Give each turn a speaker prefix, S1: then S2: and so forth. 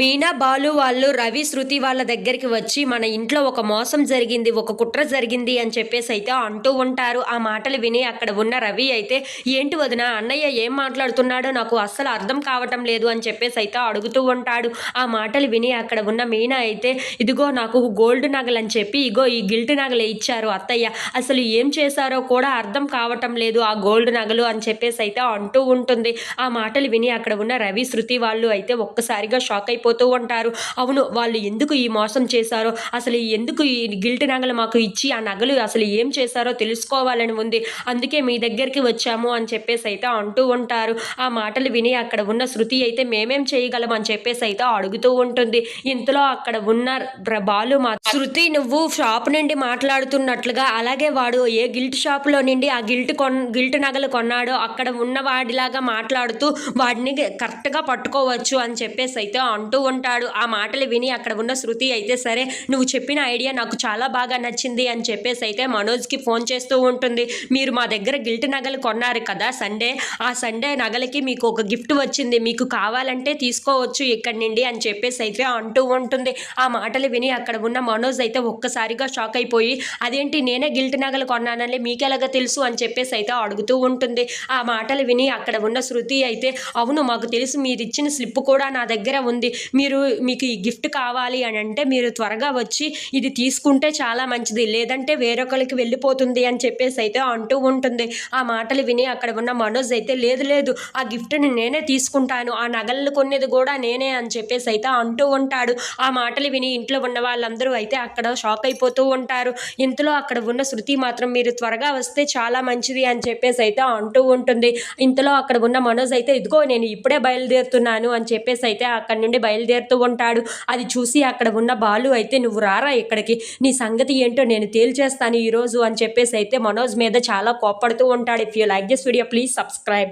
S1: మీనా బాలు వాళ్ళు రవి శృతి వాళ్ళ దగ్గరికి వచ్చి మన ఇంట్లో ఒక మోసం జరిగింది ఒక కుట్ర జరిగింది అని చెప్పేసి అయితే అంటూ ఉంటారు. ఆ మాటలు విని అక్కడ ఉన్న రవి అయితే ఏంటి వదిన అన్నయ్య ఏం మాట్లాడుతున్నాడో నాకు అస్సలు అర్థం కావటం లేదు అని చెప్పేసి అయితే అడుగుతూ ఉంటాడు. ఆ మాటలు విని అక్కడ ఉన్న మీనా అయితే ఇదిగో నాకు గోల్డ్ నగలు అని చెప్పి ఇగో ఈ గిల్ట్ నగలు ఇచ్చారు అత్తయ్య. అసలు ఏం చేశారో కూడా అర్థం కావటం లేదు ఆ గోల్డ్ నగలు అని చెప్పేసి అయితే అంటూ ఉంటుంది. ఆ మాటలు విని అక్కడ ఉన్న రవి శృతి వాళ్ళు అయితే ఒక్కసారిగా షాక్ అయిపోతూ ఉంటారు. అవును వాళ్ళు ఎందుకు ఈ మోసం చేశారో అసలు ఎందుకు ఈ గిల్ట్ నగలు మాకు ఇచ్చి ఆ నగలు అసలు ఏం చేశారో తెలుసుకోవాలని ఉంది. అందుకే మీ దగ్గరికి వచ్చాము అని చెప్పేసి అయితే అంటూ ఉంటారు. ఆ మాటలు విని అక్కడ ఉన్న శృతి అయితే మేమేం చేయగలం అని చెప్పేసి అయితే అడుగుతూ ఉంటుంది. ఇంతలో అక్కడ ఉన్న బాలు మా శృతి నువ్వు షాప్ నుండి మాట్లాడుతున్నట్లుగా అలాగే వాడు ఏ గిల్ట్ షాప్లో నుండి ఆ గిల్ట్ కొన్ గిల్ట్ నగలు కొన్నాడో అక్కడ ఉన్న వాడిలాగా మాట్లాడుతూ వాడిని కరెక్ట్గా పట్టుకోవచ్చు అని చెప్పేసి అయితే అంటూ ఉంటాడు. ఆ మాటలు విని అక్కడ ఉన్న శృతి అయితే సరే నువ్వు చెప్పిన ఐడియా నాకు చాలా బాగా నచ్చింది అని చెప్పేసి అయితే మనోజ్కి ఫోన్ చేస్తూ ఉంటుంది. మీరు మా దగ్గర గిల్ట్ నగలు కొన్నారు కదా సండే. ఆ సండే నగలకి మీకు ఒక గిఫ్ట్ వచ్చింది. మీకు కావాలంటే తీసుకోవచ్చు ఇక్కడి నుండి అని చెప్పేసి అయితే అంటూ ఉంటుంది. ఆ మాటలు విని అక్కడ ఉన్న మనోజ్ అయితే ఒక్కసారిగా షాక్ అయిపోయి అదేంటి నేనే గిల్ట్ నగలు కొన్నానని మీకెలాగ తెలుసు అని చెప్పేసి అయితే అడుగుతూ ఉంటుంది. ఆ మాటలు విని అక్కడ ఉన్న శృతి అయితే అవును మాకు తెలుసు మీరు ఇచ్చిన స్లిప్ కూడా నా దగ్గర ఉంది. మీరు మీకు ఈ గిఫ్ట్ కావాలి అని అంటే మీరు త్వరగా వచ్చి ఇది తీసుకుంటే చాలా మంచిది లేదంటే వేరొకరికి వెళ్ళిపోతుంది అని చెప్పేసి అయితే అంటూ ఉంటుంది. ఆ మాటలు విని అక్కడ ఉన్న మనోజ్ అయితే లేదు లేదు ఆ గిఫ్ట్ని నేనే తీసుకుంటాను ఆ నగలు కొనేది కూడా నేనే అని చెప్పేసి అయితే అంటూ ఉంటాడు. ఆ మాటలు విని ఇంట్లో ఉన్న వాళ్ళందరూ అయితే అక్కడ షాక్ అయిపోతూ ఉంటారు. ఇంతలో అక్కడ ఉన్న శృతి మాత్రం మీరు త్వరగా వస్తే చాలా మంచిది అని చెప్పేసి అయితే అంటూ ఉంటుంది. ఇంతలో అక్కడ ఉన్న మనోజ్ అయితే ఇదిగో నేను ఇప్పుడే బయలుదేరుతున్నాను అని చెప్పేసి అయితే అక్కడ నుండి బయలుదేరుతూ ఉంటాడు. అది చూసి అక్కడ ఉన్న బాలు అయితే నువ్వు రారా ఇక్కడికి? నీ సంగతి ఏంటో నేను తేల్చేస్తాను ఈరోజు అని చెప్పేసి అయితే మనోజ్ మీద చాలా కోప్పడుతూ ఉంటాడు. If you like this video please subscribe